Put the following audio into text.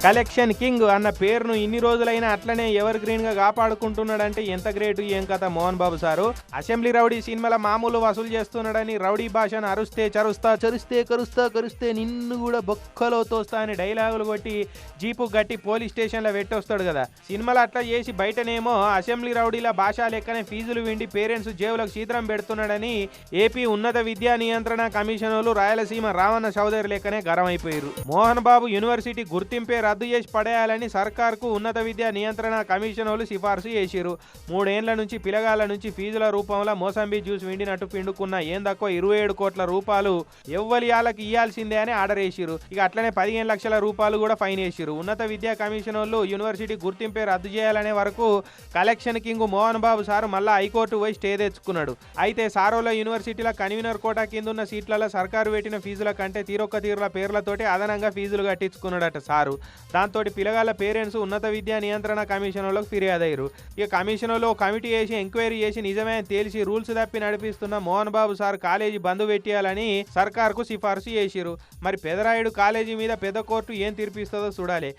Collection king అన్న పేరును ఇన్ని రోజులైనా అట్లనే ఎవర్ గ్రీన్గా కాపాడుకుంటున్నాడంటే ఎంత గ్రేట్ ఏం కథ Mohan Babu sir. Assembly rowdy సినిమాల మామూలు వసూలు చేస్తున్నాడని రౌడీ భాషను అరుస్తే చరుస్తా చరుస్తే కరుస్తా కరుస్తే నిన్ను కూడా బొక్కలో తోస్తా అని డైలాగులు కొట్టి జీపు గట్టి పోలీస్ స్టేషన్లో పెట్టొస్తాడు కదా. సినిమాలు అట్లా చేసి బయటనేమో అసెంబ్లీ రౌడీల భాష లెక్కనే ఫీజులు విండి పేరెంట్స్ జేబులకు సీద్రం పెడుతున్నాడని ఏపీ ఉన్నత విద్యా నియంత్రణ కమిషనర్లు రాయలసీమ రావణ చౌదరి లెక్కనే గరమైపోయారు మోహన్ బాబు యూనివర్సిటీ గుర్తింపే రద్దు చేసి పడేయాలని సర్కార్కు ఉన్నత విద్యా నియంత్రణ కమిషనర్లు సిఫార్సు చేసిరు మూడేండ్ల నుంచి పిలగాల నుంచి ఫీజుల రూపంలో మోసంబీ జ్యూస్ విండినట్టు పిండుకున్న ఏం తక్కువ ఇరవై ఏడు కోట్ల రూపాయలు ఎవ్వలియాలకు ఇయ్యాల్సిందే అని ఆర్డర్ వేసిరు ఇక అట్లనే పదిహేను లక్షల రూపాయలు కూడా ఫైన్ వేసిరు ఉన్నత విద్యా కమిషనర్లు యూనివర్సిటీ గుర్తింపే రద్దు చేయాలనే వరకు collection king Mohan Babu sir మళ్ళా హైకోర్టు పోయి స్టే తెచ్చుకున్నాడు. అయితే సారోలో యూనివర్సిటీల కన్వీనర్ కోటా కింద ఉన్న సీట్లలో సర్కారు పెట్టిన ఫీజుల కంటే తీరొక్క తీరుల పేర్లతోటి అదనంగా ఫీజులు కట్టించుకున్నాడట సారు. దాంతో పిల్లగాళ్ళ పేరెంట్స్ ఉన్నత విద్యా నియంత్రణ కమిషన్లకు ఫిర్యాదు అయ్యారు ఇక కమిషన్లో కమిటీ చేసి ఎంక్వైరీ చేసి నిజమే తేల్చి రూల్స్ తప్పి నడిపిస్తున్న మోహన్ బాబు సార్ కాలేజీ బంద్ పెట్టేయాలని సర్కార్కు సిఫార్సు చేసిరు మరి పెదరాయుడు కాలేజీ మీద పెద్ద కోర్టు ఏం తీర్పిస్తుందో చూడాలి.